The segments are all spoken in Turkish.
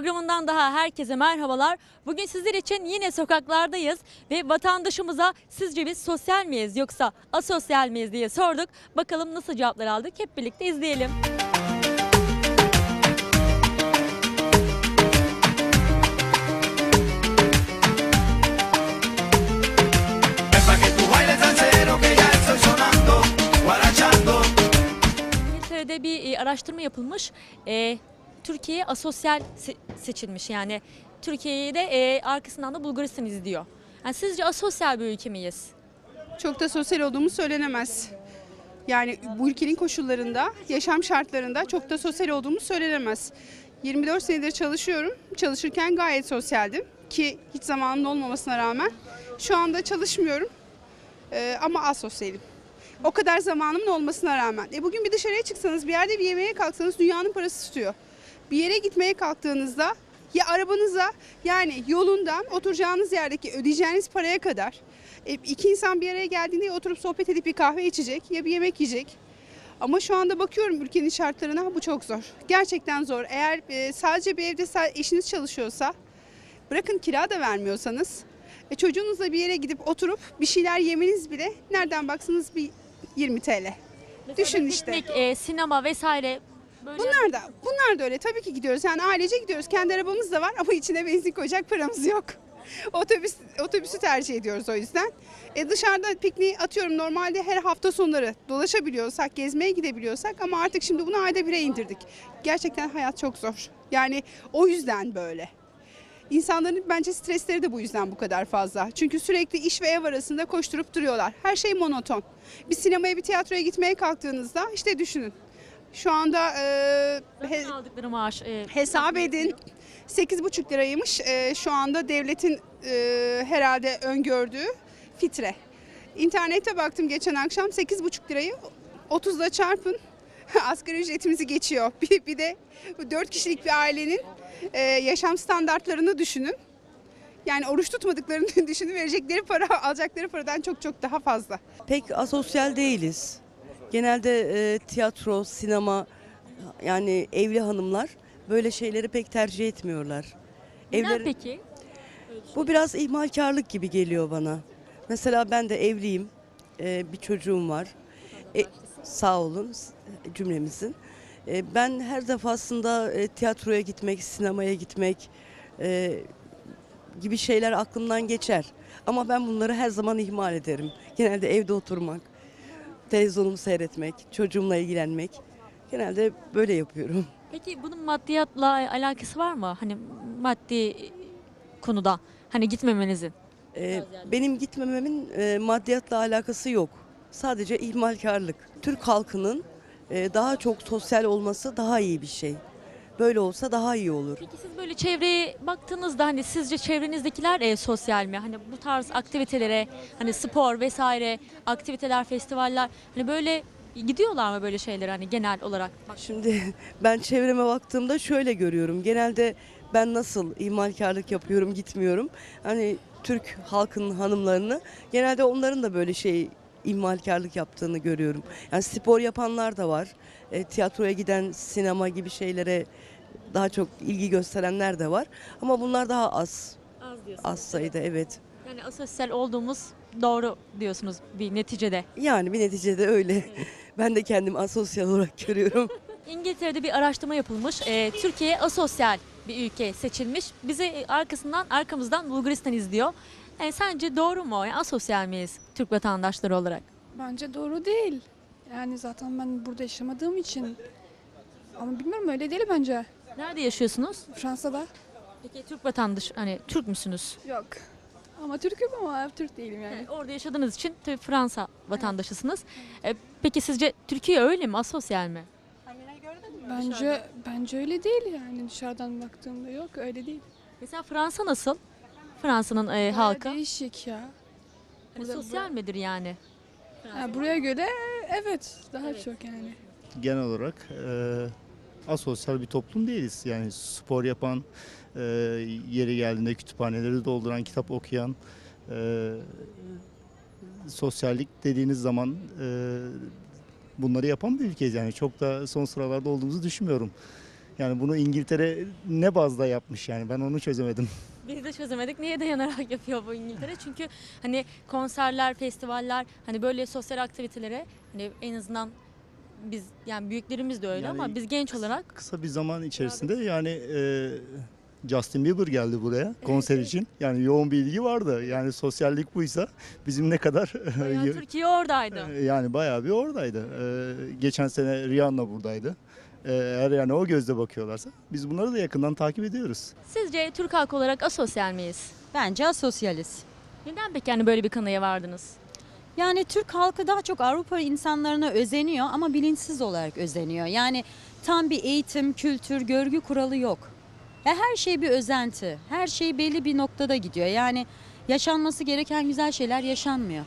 programından daha herkese merhabalar. Bugün sizler için yine sokaklardayız ve vatandaşımıza sizce biz sosyal miyiz yoksa asosyal miyiz diye sorduk. Bakalım nasıl cevaplar aldık hep birlikte izleyelim. İngiltere'de bir e, araştırma yapılmış. E, Türkiye asosyal se- seçilmiş yani. Türkiye'yi de e, arkasından da Bulgaristan izliyor. Yani sizce asosyal bir ülke miyiz? Çok da sosyal olduğumuz söylenemez. Yani bu ülkenin koşullarında, yaşam şartlarında çok da sosyal olduğumuz söylenemez. 24 senedir çalışıyorum. Çalışırken gayet sosyaldim ki hiç zamanım olmamasına rağmen. Şu anda çalışmıyorum Ee, ama asosyalim. O kadar zamanımın olmasına rağmen. E bugün bir dışarıya çıksanız, bir yerde bir yemeğe kalksanız dünyanın parası tutuyor. Bir yere gitmeye kalktığınızda ya arabanıza yani yolundan oturacağınız yerdeki ödeyeceğiniz paraya kadar e, iki insan bir araya geldiğinde ya oturup sohbet edip bir kahve içecek ya bir yemek yiyecek. Ama şu anda bakıyorum ülkenin şartlarına bu çok zor. Gerçekten zor. Eğer e, sadece bir evde eşiniz çalışıyorsa bırakın kira da vermiyorsanız e, çocuğunuzla bir yere gidip oturup bir şeyler yemeniz bile nereden baksanız bir 20 TL. Düşün işte. Piknik, e, sinema vesaire böyle Bunlar da bunlar da öyle tabii ki gidiyoruz. Yani ailece gidiyoruz. Kendi arabamız da var ama içine benzin koyacak paramız yok. Otobüs otobüsü tercih ediyoruz o yüzden. E dışarıda pikniği atıyorum normalde her hafta sonları dolaşabiliyorsak, gezmeye gidebiliyorsak ama artık şimdi bunu ayda bire indirdik. Gerçekten hayat çok zor. Yani o yüzden böyle. İnsanların bence stresleri de bu yüzden bu kadar fazla. Çünkü sürekli iş ve ev arasında koşturup duruyorlar. Her şey monoton. Bir sinemaya, bir tiyatroya gitmeye kalktığınızda işte düşünün. Şu anda e, he- zaten aldıkları maaş. e, hesap edin 8,5 liraymış e, şu anda devletin e, herhalde öngördüğü fitre. İnternete baktım geçen akşam 8,5 lirayı 30'la çarpın asgari ücretimizi geçiyor. Bir, bir de 4 kişilik bir ailenin e, yaşam standartlarını düşünün. Yani oruç tutmadıklarını düşünün verecekleri para alacakları paradan çok çok daha fazla. Pek asosyal değiliz. Genelde e, tiyatro, sinema yani evli hanımlar böyle şeyleri pek tercih etmiyorlar. Neden Evleri- peki? bu biraz ihmalkarlık gibi geliyor bana. Mesela ben de evliyim, e, bir çocuğum var. E, sağ olun s- cümlemizin. E, ben her defasında e, tiyatroya gitmek, sinemaya gitmek e, gibi şeyler aklımdan geçer. Ama ben bunları her zaman ihmal ederim. Genelde evde oturmak, televizyonumu seyretmek, çocuğumla ilgilenmek. Genelde böyle yapıyorum. Peki bunun maddiyatla alakası var mı? Hani maddi konuda hani gitmemenizin. Ee, benim gitmememin e, maddiyatla alakası yok. Sadece ihmalkarlık. Türk halkının e, daha çok sosyal olması daha iyi bir şey. Böyle olsa daha iyi olur. Peki siz böyle çevreye baktığınızda hani sizce çevrenizdekiler e, sosyal mi? Hani bu tarz aktivitelere hani spor vesaire aktiviteler, festivaller hani böyle gidiyorlar mı böyle şeylere hani genel olarak? Bak, Şimdi ben çevreme baktığımda şöyle görüyorum. Genelde ben nasıl ihmalkarlık yapıyorum, gitmiyorum. Hani Türk halkının hanımlarını genelde onların da böyle şey ihmalkarlık yaptığını görüyorum. Yani spor yapanlar da var. E, tiyatroya giden, sinema gibi şeylere daha çok ilgi gösterenler de var. Ama bunlar daha az, az diyorsunuz. az sayıda evet. Yani asosyal olduğumuz doğru diyorsunuz bir neticede. Yani bir neticede öyle. Ben de kendimi asosyal olarak görüyorum. İngiltere'de bir araştırma yapılmış. Ee, Türkiye asosyal bir ülke seçilmiş. Bizi arkasından arkamızdan Bulgaristan izliyor. Yani sence doğru mu? Yani asosyal miyiz Türk vatandaşları olarak? Bence doğru değil. Yani zaten ben burada yaşamadığım için ama bilmiyorum öyle değil bence. Nerede yaşıyorsunuz? Fransa'da Peki Türk vatandaş hani Türk müsünüz? yok. Ama Türk'üm ama Türk değilim yani. Yani orada yaşadığınız için tabii Fransa vatandaşısınız. Ee, peki sizce Türkiye öyle mi? Asosyal mi? Bence bence öyle değil yani dışarıdan baktığımda yok öyle değil. Mesela Fransa nasıl? Fransa'nın e, halkı. değişik ya. Hani burada- sosyal midir yani? Ha, buraya göre evet daha çok yani. genel olarak e, asosyal bir toplum değiliz. Yani spor yapan, e, yeri geldiğinde kütüphaneleri dolduran, kitap okuyan, e, sosyallik dediğiniz zaman e, bunları yapan bir ülkeyiz. Yani çok da son sıralarda olduğumuzu düşünmüyorum. Yani bunu İngiltere ne bazda yapmış yani ben onu çözemedim. Biz de çözemedik. Niye dayanarak yapıyor bu İngiltere? Çünkü hani konserler, festivaller, hani böyle sosyal aktivitelere hani en azından biz yani büyüklerimiz de öyle Yani ama biz genç olarak Kısa bir zaman içerisinde yani e, Justin Bieber geldi buraya konser için. Yani yoğun bir ilgi vardı. Yani sosyallik buysa bizim ne kadar bayağı Türkiye oradaydı. e, yani bayağı bir oradaydı. E, geçen sene Rihanna buradaydı. E, eğer yani o gözle bakıyorlarsa biz bunları da yakından takip ediyoruz. Sizce Türk halkı olarak asosyal miyiz? Bence asosyaliz. Neden peki yani böyle bir kanıya vardınız? Yani Türk halkı daha çok Avrupa insanlarına özeniyor ama bilinçsiz olarak özeniyor. Yani tam bir eğitim, kültür, görgü kuralı yok. Ya her şey bir özenti. Her şey belli bir noktada gidiyor. Yani yaşanması gereken güzel şeyler yaşanmıyor.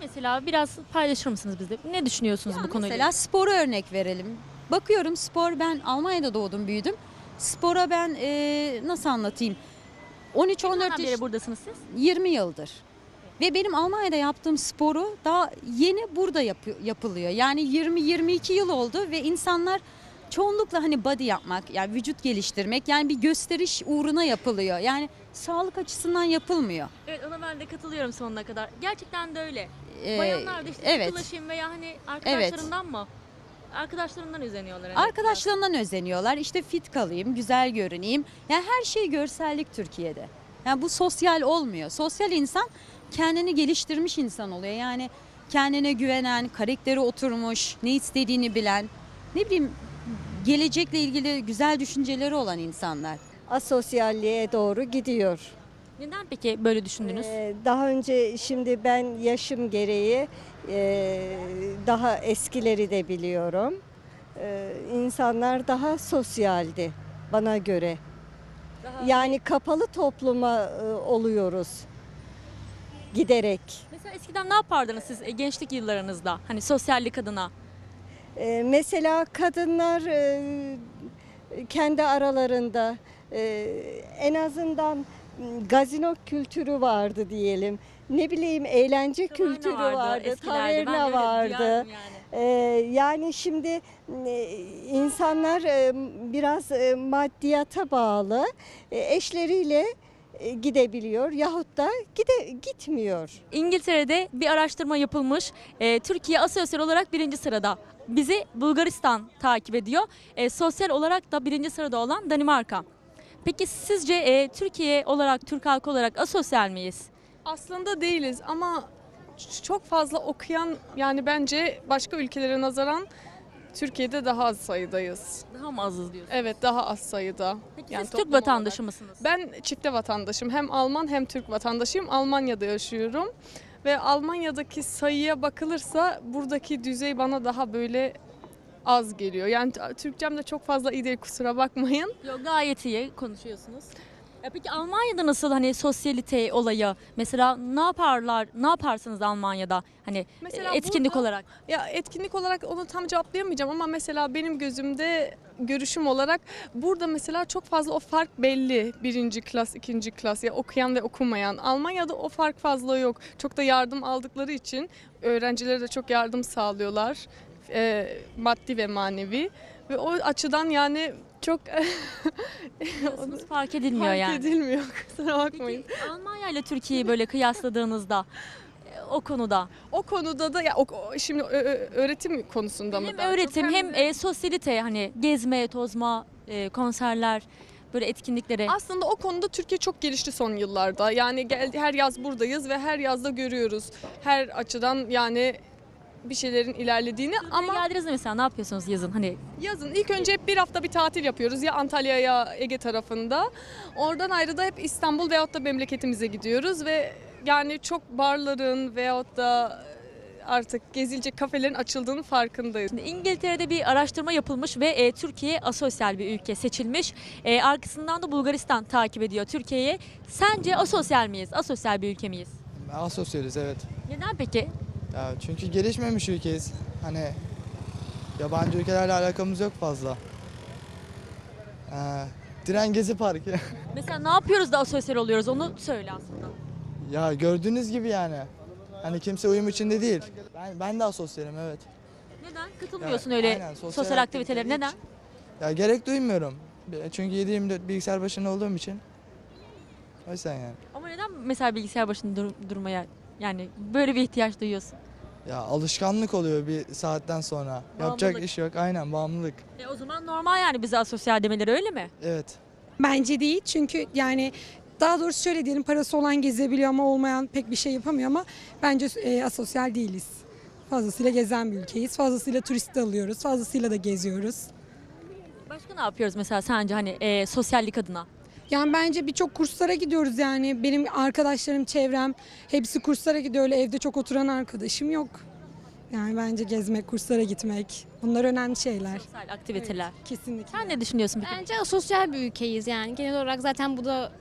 Mesela biraz paylaşır mısınız bizle? Ne düşünüyorsunuz Ya bu konuyla? Mesela spora örnek verelim. Bakıyorum spor ben Almanya'da doğdum büyüdüm. Spora ben eee, nasıl anlatayım? 13-14 14 yaş, buradasınız siz. 20 yıldır. Ve benim Almanya'da yaptığım sporu daha yeni burada yapı- yapılıyor. Yani 20-22 yıl oldu ve insanlar çoğunlukla hani body yapmak, yani vücut geliştirmek yani bir gösteriş uğruna yapılıyor. Yani sağlık açısından yapılmıyor. Evet ona ben de katılıyorum sonuna kadar. Gerçekten de öyle. Ee, Bayanlar da işte evet. sıkılaşayım veya hani arkadaşlarından mı? Arkadaşlarından özeniyorlar. hani. Arkadaşlarından özeniyorlar. İşte fit kalayım, güzel görüneyim. Yani her şey görsellik Türkiye'de. Yani bu sosyal olmuyor. Sosyal insan kendini geliştirmiş insan oluyor. Yani kendine güvenen, karakteri oturmuş, ne istediğini bilen, ne bileyim gelecekle ilgili güzel düşünceleri olan insanlar. asosyalliğe doğru gidiyor. Neden peki böyle düşündünüz? Ee, daha önce şimdi ben yaşım gereği e, daha eskileri de biliyorum. Ee, insanlar daha sosyaldi bana göre. Yani kapalı topluma e, oluyoruz giderek. Mesela eskiden ne yapardınız siz e, gençlik yıllarınızda? Hani sosyallik adına. Ee, mesela kadınlar e, kendi aralarında e, en azından m, gazino kültürü vardı diyelim. Ne bileyim eğlence kültürü vardı, eskilerde. Ben de taverna öyle vardı. duyardım Yani. Ee, yani şimdi e, insanlar e, biraz e, maddiyata bağlı e, eşleriyle e, gidebiliyor yahut da gide gitmiyor. İngiltere'de bir araştırma yapılmış. E, Türkiye asosyal olarak birinci sırada. Bizi Bulgaristan takip ediyor. E, sosyal olarak da birinci sırada olan Danimarka. Peki sizce e, Türkiye olarak, Türk halkı olarak asosyal miyiz? Aslında değiliz ama çok fazla okuyan yani bence başka ülkelere nazaran Türkiye'de daha az sayıdayız. Daha mı azız diyorsunuz? Evet daha az sayıda. Peki Yani siz Türk toplum vatandaşı olarak. mısınız? Ben çifte vatandaşım. Hem Alman hem Türk vatandaşıyım. Almanya'da yaşıyorum. Ve Almanya'daki sayıya bakılırsa buradaki düzey bana daha böyle az geliyor. Yani t- Türkçem de çok fazla iyi değil kusura bakmayın. Yok gayet iyi konuşuyorsunuz. Ya peki Almanya'da nasıl hani sosyalite olayı? Mesela ne yaparlar? Ne yaparsınız Almanya'da? Hani Mesela e, etkinlik burada- olarak. Ya etkinlik olarak onu tam cevaplayamayacağım ama mesela benim gözümde görüşüm olarak burada mesela çok fazla o fark belli. Birinci klas, ikinci klas ya okuyan ve okumayan. Almanya'da o fark fazla yok. Çok da yardım aldıkları için öğrencilere de çok yardım sağlıyorlar. Eee, maddi ve manevi. Ve o açıdan yani çok Diyorsunuz, fark edilmiyor fark yani. edilmiyor. Kusura bakmayın. Peki Almanya ile Türkiye'yi böyle kıyasladığınızda e, o konuda O konuda da ya o, o- şimdi ö- ö- öğretim konusunda mı? hem daha çok? öğretim hem e, sosyalite hani gezme, tozma, e, konserler böyle etkinliklere. Aslında o konuda Türkiye çok gelişti son yıllarda. Yani gel, her yaz buradayız ve her yazda görüyoruz. Her açıdan yani bir şeylerin ilerlediğini Ama ama geldiniz mi mesela ne yapıyorsunuz yazın hani yazın ilk önce hep bir hafta bir tatil yapıyoruz ya Antalya ya Ege tarafında. Oradan ayrı da hep İstanbul veyahut da memleketimize gidiyoruz ve yani çok barların veyahut da artık gezilecek kafelerin açıldığının farkındayız. Şimdi İngiltere'de bir araştırma yapılmış ve e, Türkiye asosyal bir ülke seçilmiş. E, arkasından da Bulgaristan takip ediyor Türkiye'yi. Sence asosyal miyiz? Asosyal bir ülke miyiz? Asosyaliz evet. Neden peki? Ya çünkü gelişmemiş ülkeyiz. Hani yabancı ülkelerle alakamız yok fazla. Ee, Diren Gezi Parkı. Mesela ne yapıyoruz da asosyal oluyoruz onu söyle aslında. ya gördüğünüz gibi yani. Hani kimse uyum içinde değil. Ben ben de asosyalim evet. Neden? Katılmıyorsun Ya, öyle aynen, sosyal, sosyal aktivitelere. aktivite Neden? hiç- Ya gerek duymuyorum. Çünkü 7-24 bilgisayar başında olduğum için. O yüzden yani. Ama neden mesela bilgisayar başında dur- durmaya yani böyle bir ihtiyaç duyuyorsun? Ya alışkanlık oluyor bir saatten sonra. Yapacak Bağımlılık. iş yok. Aynen bağımlılık. E o zaman normal yani bize asosyal demeleri öyle mi? Evet. Bence değil çünkü yani daha doğrusu şöyle diyelim parası olan gezebiliyor ama olmayan pek bir şey yapamıyor ama bence e, asosyal değiliz. Fazlasıyla gezen bir ülkeyiz. Fazlasıyla turist de alıyoruz. Fazlasıyla da geziyoruz. Başka ne yapıyoruz mesela sence hani e, sosyallik adına? Yani bence birçok kurslara gidiyoruz yani. Benim arkadaşlarım, çevrem hepsi kurslara gidiyor. Öyle evde çok oturan arkadaşım yok. Yani bence gezmek, kurslara gitmek bunlar önemli şeyler. Sosyal aktiviteler. Kesinlikle. Sen ne düşünüyorsun peki? Bence asosyal bir ülkeyiz yani. Genel olarak zaten bu da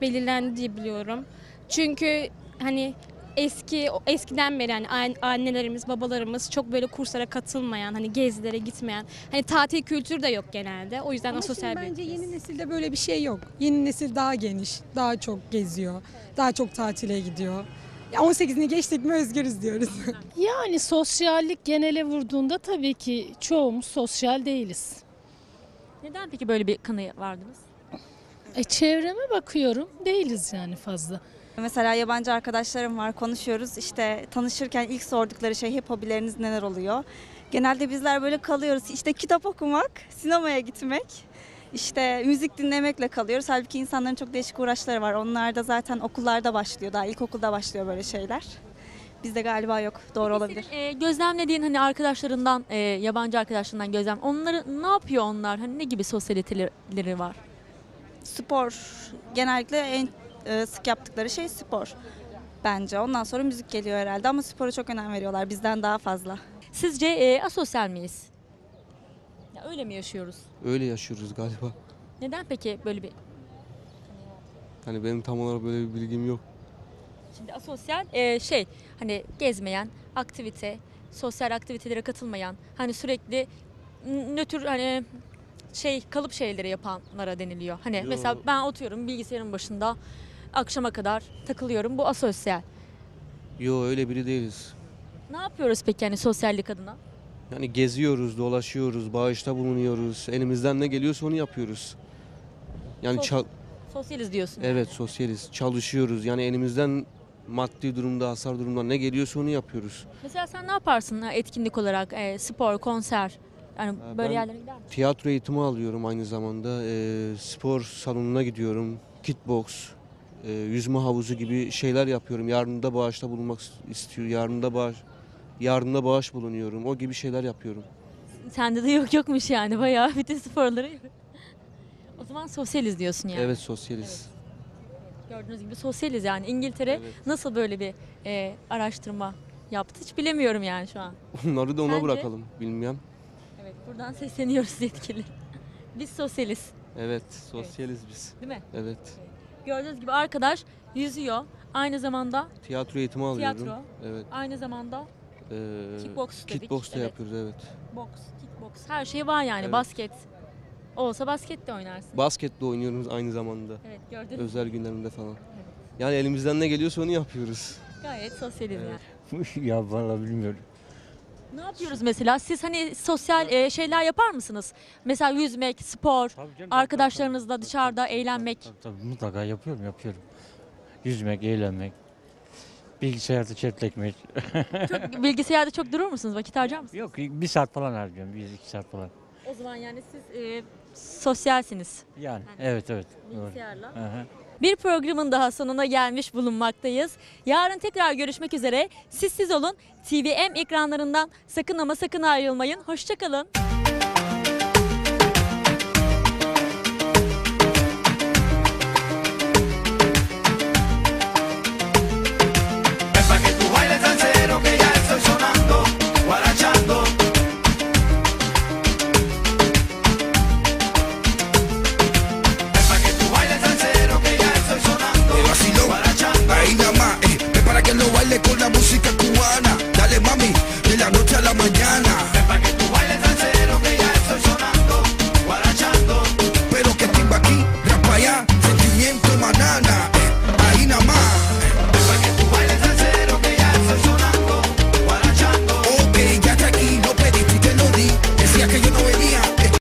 belirlendi diye biliyorum. Çünkü hani eski eskiden beri yani an- annelerimiz, babalarımız çok böyle kurslara katılmayan, hani gezilere gitmeyen, hani tatil kültürü de yok genelde. O yüzden Ama asosyal şimdi bir bence yeni nesilde böyle bir şey yok. Yeni nesil daha geniş, daha çok geziyor, daha çok tatile gidiyor. Ya 18'ini geçtik mi özgürüz diyoruz. Yani sosyallik genele vurduğunda tabii ki çoğumuz sosyal değiliz. Neden peki böyle bir kanıya vardınız? E çevreme bakıyorum değiliz yani fazla. Mesela yabancı arkadaşlarım var konuşuyoruz işte tanışırken ilk sordukları şey hep hobileriniz neler oluyor. Genelde bizler böyle kalıyoruz işte kitap okumak, sinemaya gitmek, işte müzik dinlemekle kalıyoruz. Halbuki insanların çok değişik uğraşları var. Onlar da zaten okullarda başlıyor daha ilkokulda başlıyor böyle şeyler. Bizde galiba yok doğru olabilir. E, gözlemlediğin hani arkadaşlarından, e, yabancı arkadaşlarından gözlem. Onları ne yapıyor onlar? Hani ne gibi sosyaliteleri var? Spor genellikle en e, sık yaptıkları şey spor bence. Ondan sonra müzik geliyor herhalde ama spora çok önem veriyorlar bizden daha fazla. Sizce e, asosyal miyiz? Ya öyle mi yaşıyoruz? Öyle yaşıyoruz galiba. Neden peki böyle bir Hani benim tam olarak böyle bir bilgim yok. Şimdi asosyal e, şey hani gezmeyen, aktivite, sosyal aktivitelere katılmayan, hani sürekli nötr hani şey kalıp şeyleri yapanlara deniliyor. Hani Yo. mesela ben oturuyorum bilgisayarın başında akşama kadar takılıyorum. Bu asosyal. Yo öyle biri değiliz. Ne yapıyoruz peki hani sosyallik adına? Yani geziyoruz, dolaşıyoruz, bağışta bulunuyoruz. Elimizden ne geliyorsa onu yapıyoruz. Yani Sos- çal- Sosyaliz diyorsun. evet sosyaliz. Çalışıyoruz. Yani elimizden maddi durumda, hasar durumda ne geliyorsa onu yapıyoruz. Mesela sen ne yaparsın ha, etkinlik olarak? E, spor, konser. Yani Ha, böyle ben- yerlere gider misin? Tiyatro eğitimi alıyorum aynı zamanda. Ee, spor salonuna gidiyorum. Kickbox, e, yüzme havuzu gibi şeyler yapıyorum. Yardımda bağışta bulunmak istiyor. Yardımda bağış yardımda bağış bulunuyorum. O gibi şeyler yapıyorum. Sende de yok yokmuş yani bayağı bütün sporları. o zaman sosyaliz diyorsun yani. Evet sosyaliz. Gördüğünüz gibi sosyaliz yani. İngiltere Evet. nasıl böyle bir e, araştırma yaptı hiç bilemiyorum yani şu an. Onları da ona Sence? bırakalım. Bilmem. Evet buradan sesleniyoruz yetkili. Biz sosyaliz Evet, sosyaliz biz. değil mi? Evet. Gördüğünüz gibi arkadaş yüzüyor. Aynı zamanda Tiyatro eğitimi alıyorum. Tiyatro. Evet. aynı zamanda Ee, Kickbox dedik, kickbox da evet. yapıyoruz evet. boks, kickboks her şey var yani Evet. basket. Olsa basket de oynarsın. Basket de oynuyoruz aynı zamanda. evet gördünüz mü? Özel günlerimde falan. Yani elimizden ne geliyorsa onu yapıyoruz. Gayet sosyaliz Evet. yani. ya vallahi bilmiyorum. Ne yapıyoruz mesela? Siz hani sosyal e, şeyler yapar mısınız? Mesela yüzmek, spor, Tabii canım, arkadaşlarınızla dışarıda eğlenmek. Tabii, tabii, mutlaka yapıyorum yapıyorum. Yüzmek, eğlenmek. Bilgisayarda chatlemek. Çok, bilgisayarda çok durur musunuz? Vakit harcar mısınız? Yok bir saat falan harcıyorum. Bir iki saat falan. O zaman yani siz e, sosyalsiniz Yani evet evet. Doğru. bilgisayarla. Aha. Bir programın daha sonuna gelmiş bulunmaktayız. Yarın tekrar görüşmek üzere. Siz siz olun. TVM ekranlarından sakın ama sakın ayrılmayın. Hoşçakalın.